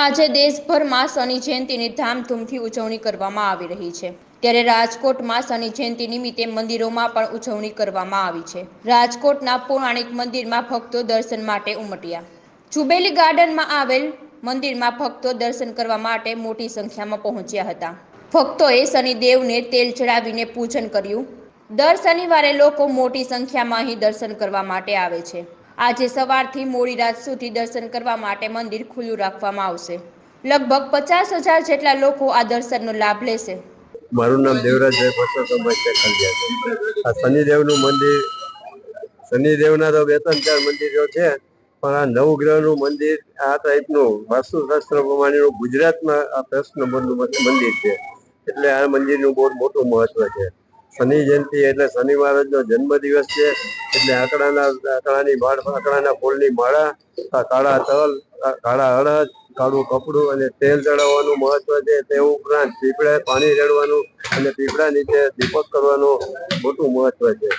આજે દેશભરમાં શનિ જયંતિની ધામધૂમથી ઉજવણી કરવામાં આવી રહી છે. ત્યારે રાજકોટમાં શનિ જયંતિ નિમિત્તે મંદિરોમાં પણ ઉજવણી કરવામાં આવી છે. રાજકોટના પૌરાણિક મંદિરમાં ભક્તો દર્શન માટે ઉમટ્યા. જુબેલી ગાર્ડનમાં આવેલ મંદિરમાં ભક્તો દર્શન કરવા માટે મોટી સંખ્યામાં પહોંચ્યા હતા. ભક્તોએ શનિદેવને તેલ ચડાવીને પૂજન કર્યું. દર શનિવારે લોકો મોટી સંખ્યામાં અહીં દર્શન કરવા માટે આવે છે. આજે સવારથી મોડી રાત સુધી દર્શન કરવા માટે મંદિર ખુલ્લું રાખવામાં આવશે. લગભગ પચાસ હજાર જેટલા લોકો આ દર્શનનો લાભ લેશે. મારું નામ દેવરાજભાઈ પરસોત્તમભાઈ ચેકલિયા આ શનિદેવનું મંદિર, શનિદેવના તો બે ત્રણ ચાર મંદિરો છે, પણ આ નવગ્રહનું મંદિર, આ ટાઈપનું વાસ્તુશાસ્ત્ર પ્રમાણેનું ગુજરાતમાં આ નંબરનું મંદિર છે. એટલે આ મંદિરનું બહુ મોટું મહત્વ છે. શનિ જયંતિ એટલે શનિ મહારાજનો જન્મદિવસ છે. એટલે આંકડાના, આંકડાની માળ, આંકડાના ફૂલની માળા કાળા તલ કાળા અડદ, કાળું કપડું અને તેલ ચડાવવાનું મહત્વ છે. તે ઉપરાંત પીપળે પાણી રેડવાનું અને પીપળા નીચે દીપક કરવાનું મોટું મહત્વ છે.